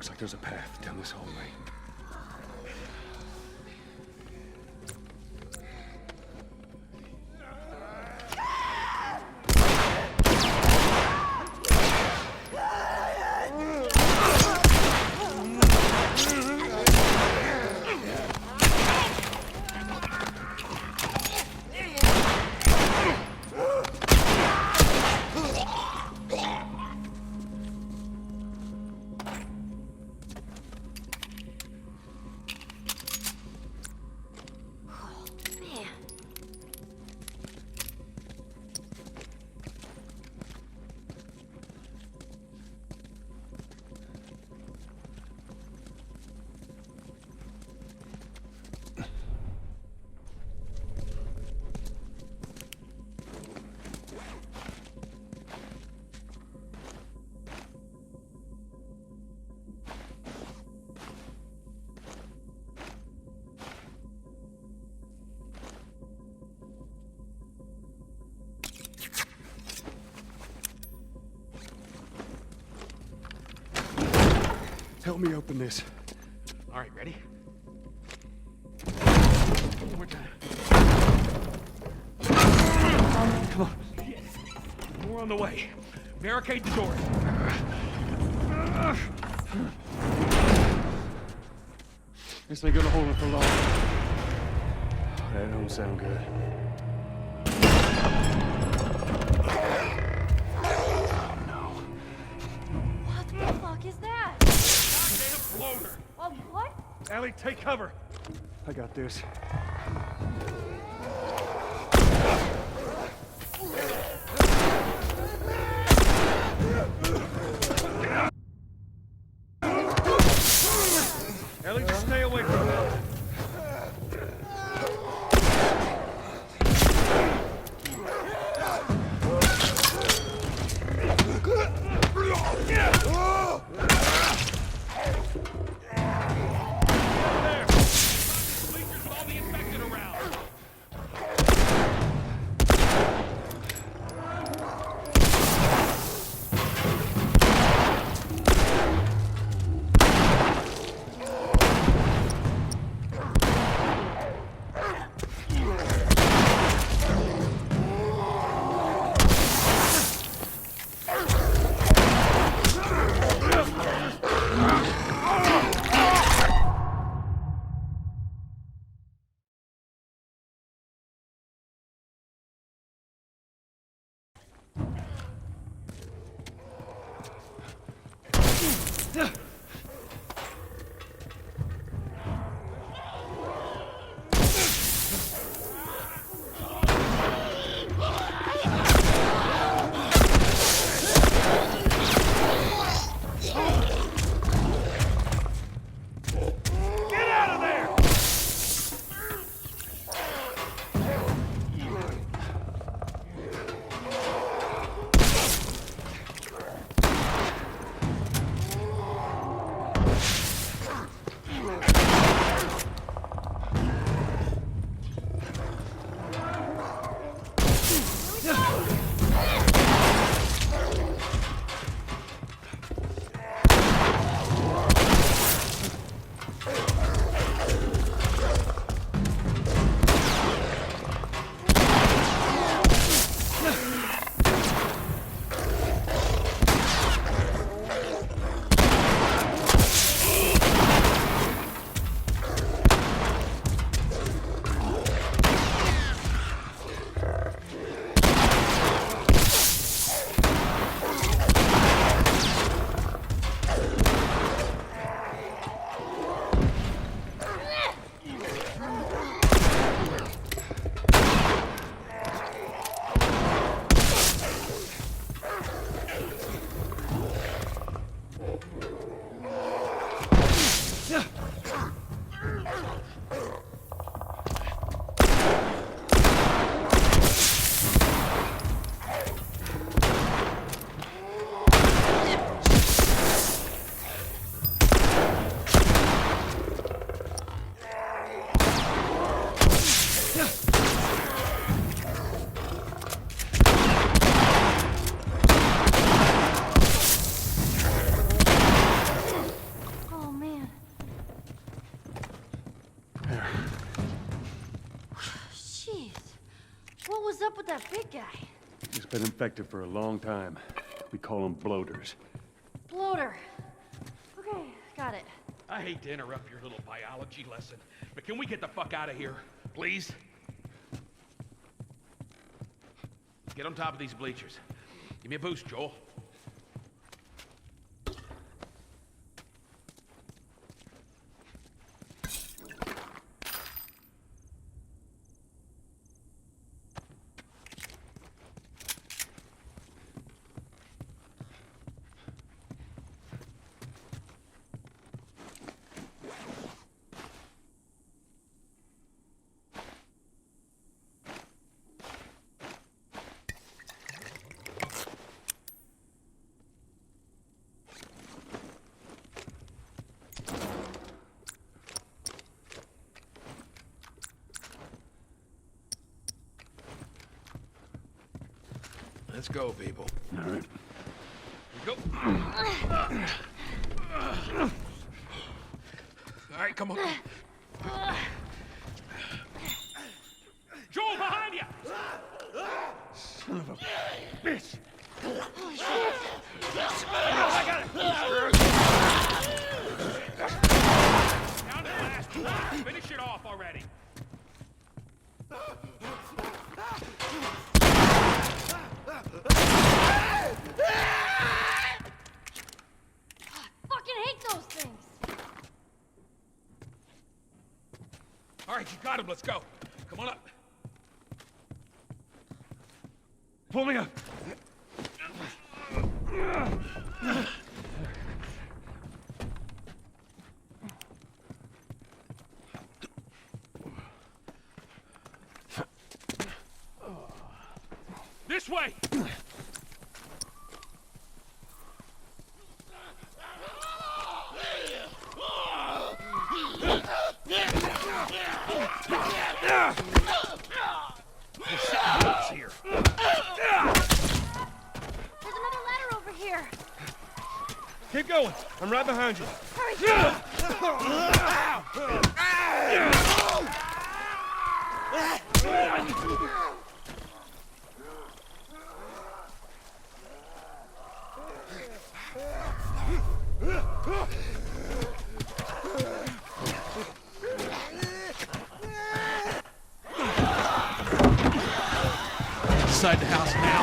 Looks like there's a path down this hallway. Help me open this. All right, ready? One more time. Come on. More on the way. Barricade the door. This ain't gonna hold him for long. That don't sound good. Goddamn floater! Oh, what? Ellie, take cover. I got this. Big guy? He's been infected for a long time. We call them bloaters. Bloater. Okay, got it. I hate to interrupt your little biology lesson, but can we get the fuck out of here, please? Get on top of these bleachers. Give me a boost, Joel. Let's go, people. All right. Here we go. All right, come on. Joel, behind you! Son Bitch! Oh, Down to the last one. Finish it off already. Fucking hate those things. All right, you got him. Let's go. Come on up. Pull me up! This way! It's here. There's another ladder over here. Keep going! I'm right behind you. Hurry. Inside the house now.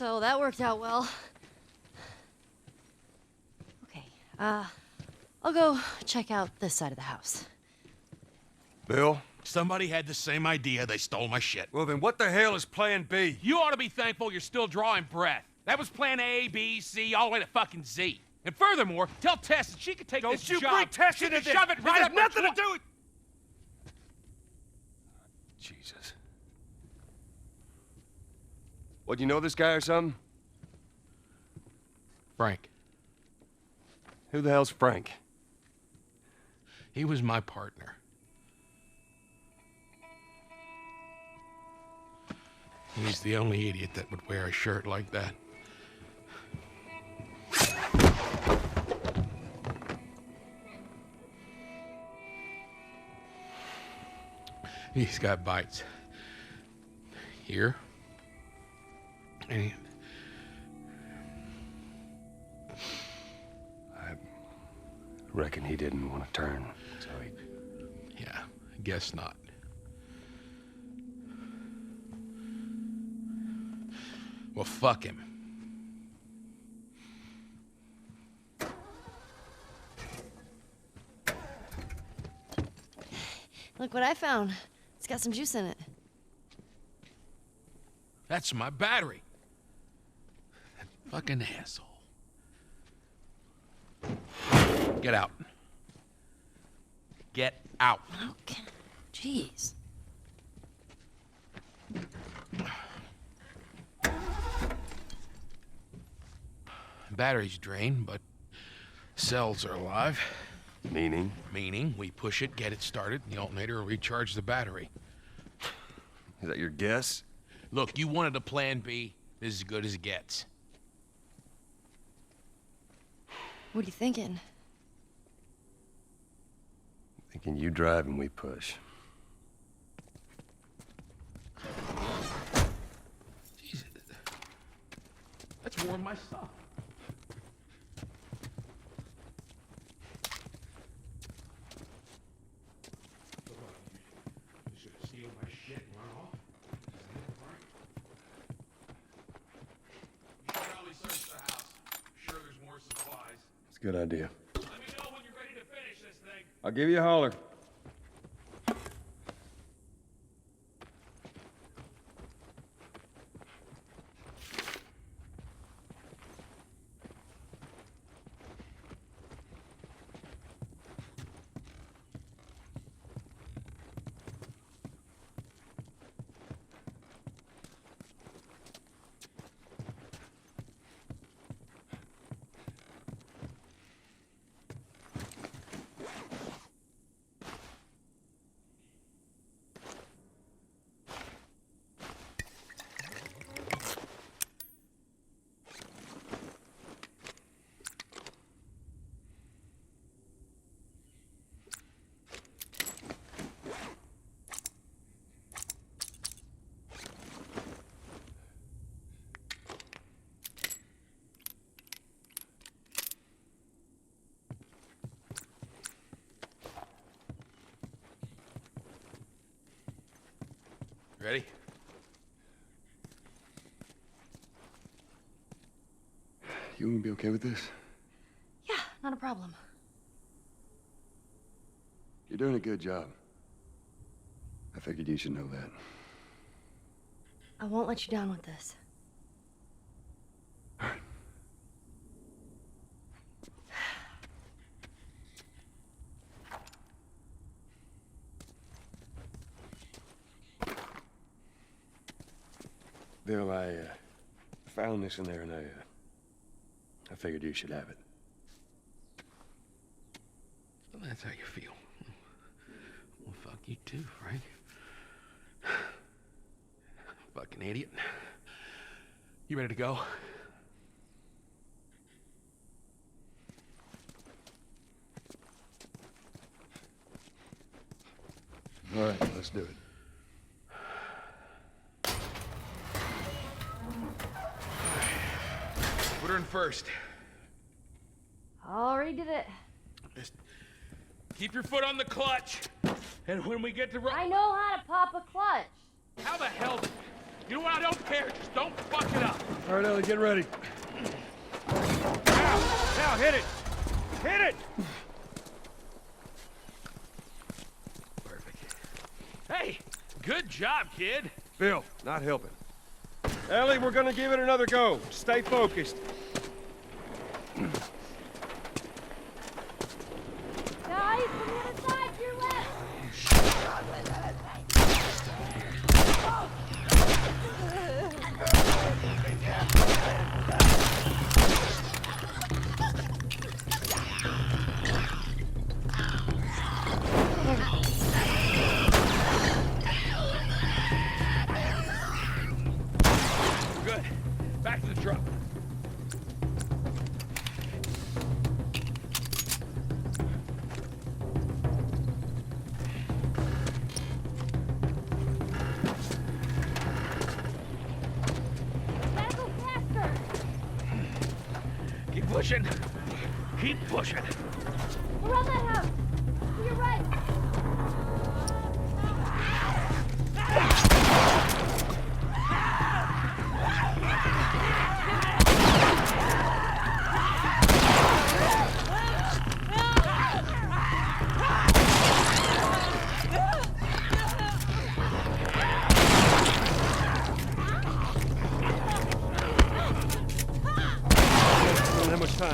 So that worked out well. Okay, uh, I'll go check out this side of the house. Bill? Somebody had the same idea. They stole my shit. Well, then what the hell is Plan B? You ought to be thankful you're still drawing breath. That was plan A, B, C, all the way to fucking Z. And furthermore, tell Tess that she could take Don't this you job. bring Tess she into can this. shove it This right has up her nothing to do with... Jesus. What, you know this guy or something? Frank, Who the hell's Frank? he was my partner. He's the only idiot that would wear a shirt like that. He's got bites. Here. And I Reckon he didn't want to turn, so he... yeah, I guess not. Well, fuck him. Look what I found. It's got some juice in it. That's my battery. That fucking asshole. Get out. Get out. Okay. Jeez. Battery's drained, but cells are alive. Meaning? Meaning, we push it, get it started, and the alternator will recharge the battery. Is that your guess? Look, you wanted a plan B. This is as good as it gets. What are you thinking? Thinking you drive and we push. Jesus. Let's warm my stuff. You should steal my shit and run off. You should probably search the house. Sure, there's more supplies. Good idea. I'll give you a holler. Ready? You gonna be okay with this? Yeah, not a problem. You're doing a good job. I figured you should know that. I won't let you down with this. Bill, I uh, found in there and I, uh, I figured you should have it. Well, that's how you feel. Well, fuck you too, Frank. Fucking idiot. You ready to go? All right, let's do it. Put her in first. Already did it. Just keep your foot on the clutch. And when we get to ro- I know how to pop a clutch. How the hell? You know what? I don't care. Just don't fuck it up. All right, Ellie, get ready. Now, now, hit it. Hit it. Perfect. Hey, good job, kid. Bill, not helping. Ellie, we're gonna give it another go. Stay focused. Keep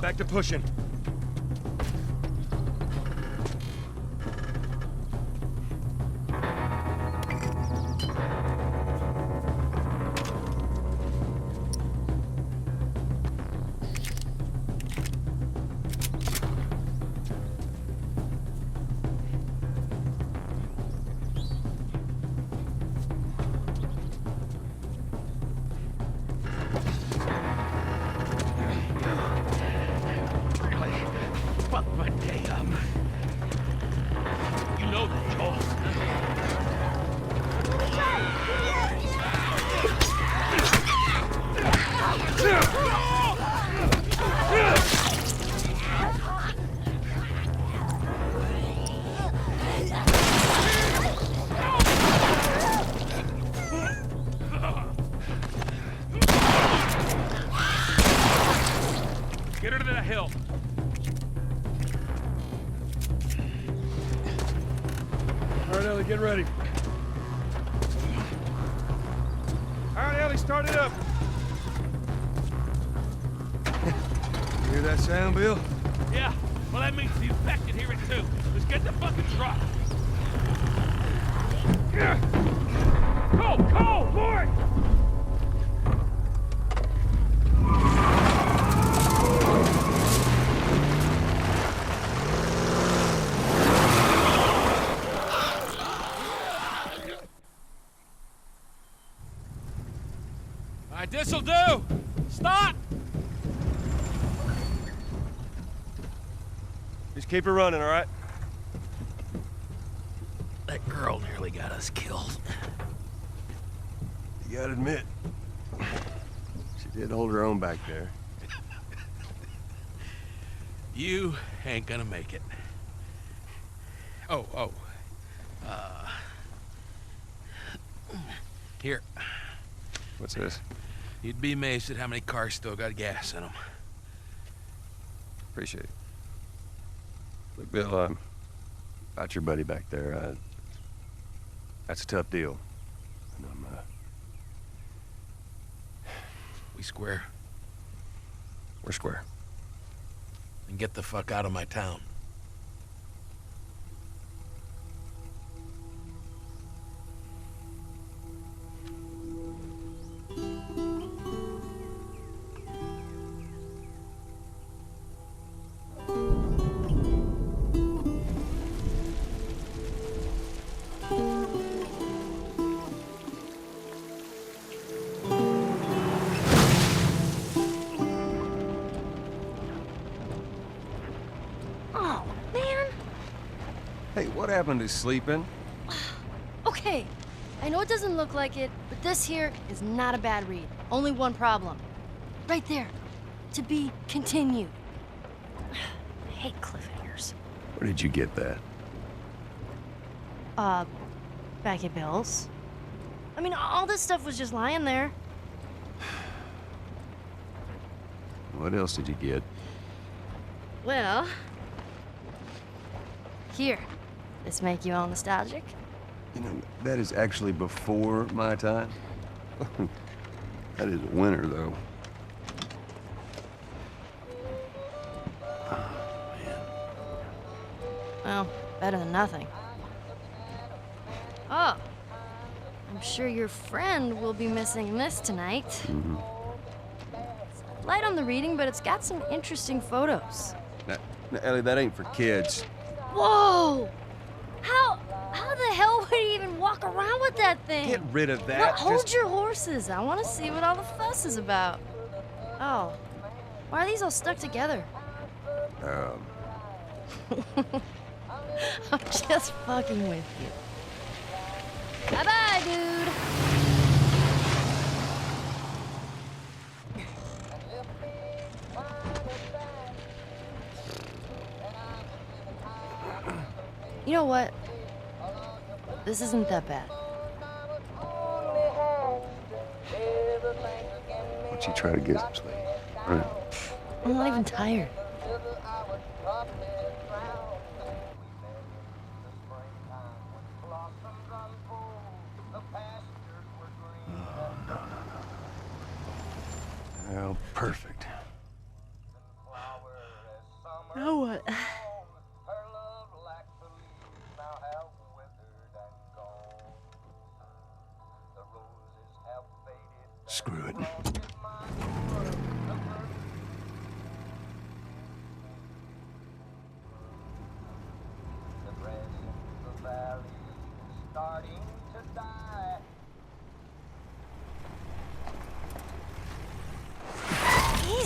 Back to pushing. Right, this'll do. Stop! Just keep it running, all right? That girl nearly got us killed. You gotta admit, she did hold her own back there. You ain't gonna make it. Oh, oh. Uh. Here, What's this? You'd be amazed at how many cars still got gas in them. Appreciate it. Look, Bill, um, about your buddy back there, uh, that's a tough deal. And I'm, uh, We square we're square. and get the fuck out of my town. What happened to sleeping? Okay. I know it doesn't look like it, but this here is not a bad read. Only one problem. Right there. To be continued. I hate cliffhangers. Where did you get that? Uh, back at Bill's. I mean, all this stuff was just lying there. What else did you get? Well, here. This make you all nostalgic? You know, that is actually before my time. that is winter, though. Oh, well, better than nothing. Oh, I'm sure your friend will be missing this tonight. It's light on the reading, but it's got some interesting photos. Now, now, Ellie, that ain't for kids. Whoa! How how the hell would he even walk around with that thing? Get rid of Well, that. hold Just- your horses. I want to see what all the fuss is about. Oh, why are these all stuck together? Um, I'm just fucking with you. Bye bye, dude. You know what? This isn't that bad. Don't you try to get some sleep? Right. I'm not even tired.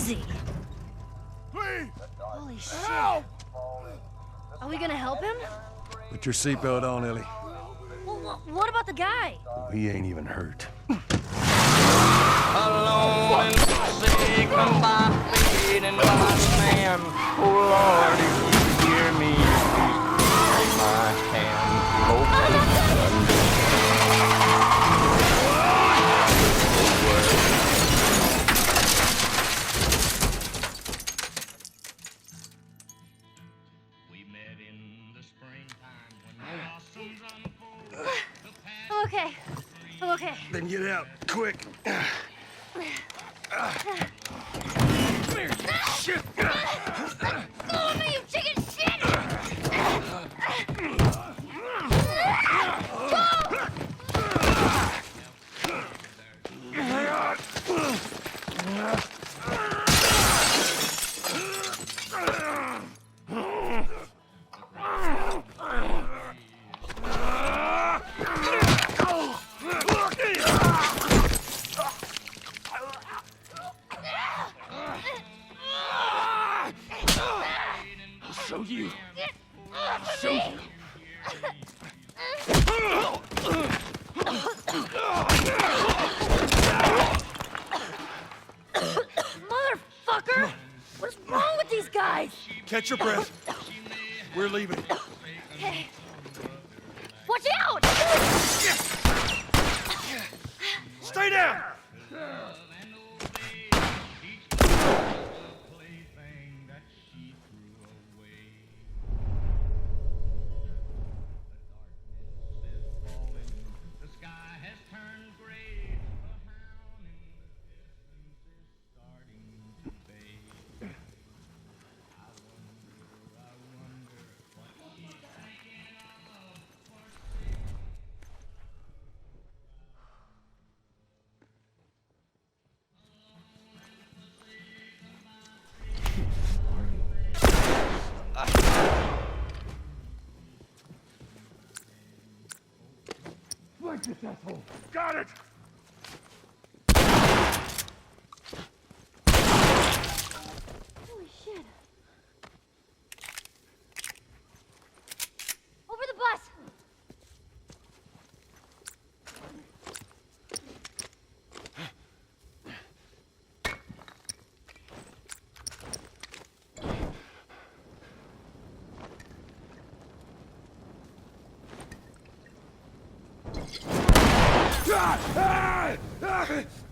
Easy. Please! Holy shit. Help! Are we gonna help him? Put your seatbelt on, Ellie. Well, wh- what about the guy? He ain't even hurt. alone and forsaken by fate and by man. Oh Lord, Catch your breath. Got it! Holy shit. Over the bus!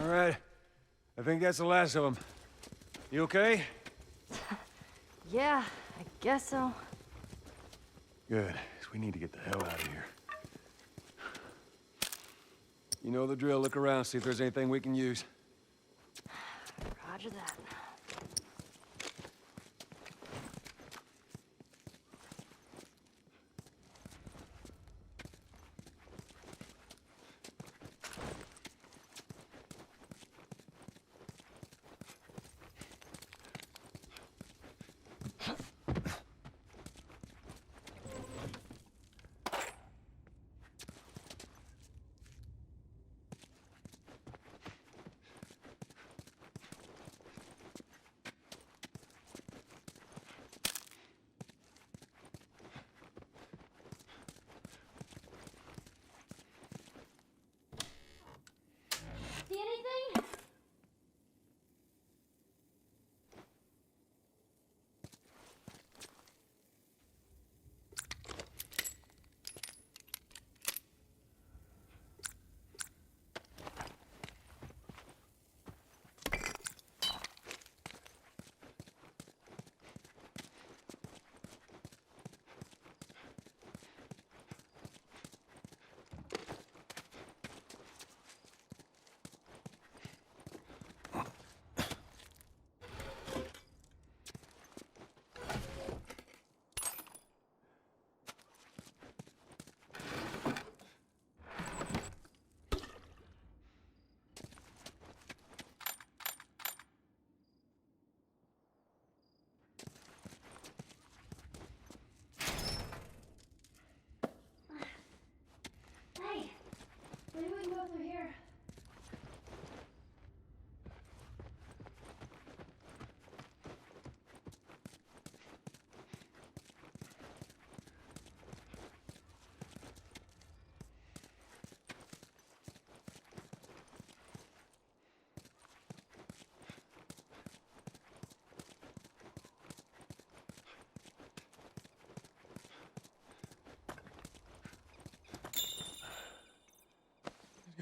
All right. I think that's the last of them. You okay? Yeah, I guess so. Good. we need to get the hell out of here. You know the drill. Look around, see if there's anything we can use.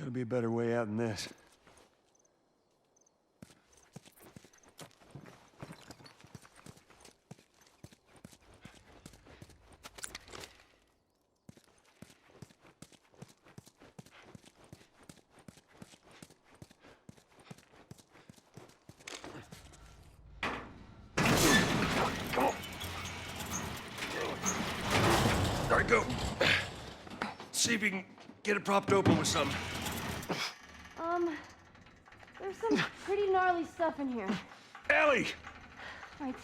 Gotta be a better way out than this. On. Go. See if you can get it propped open with something. Um, there's some pretty gnarly stuff in here. Ellie! Right.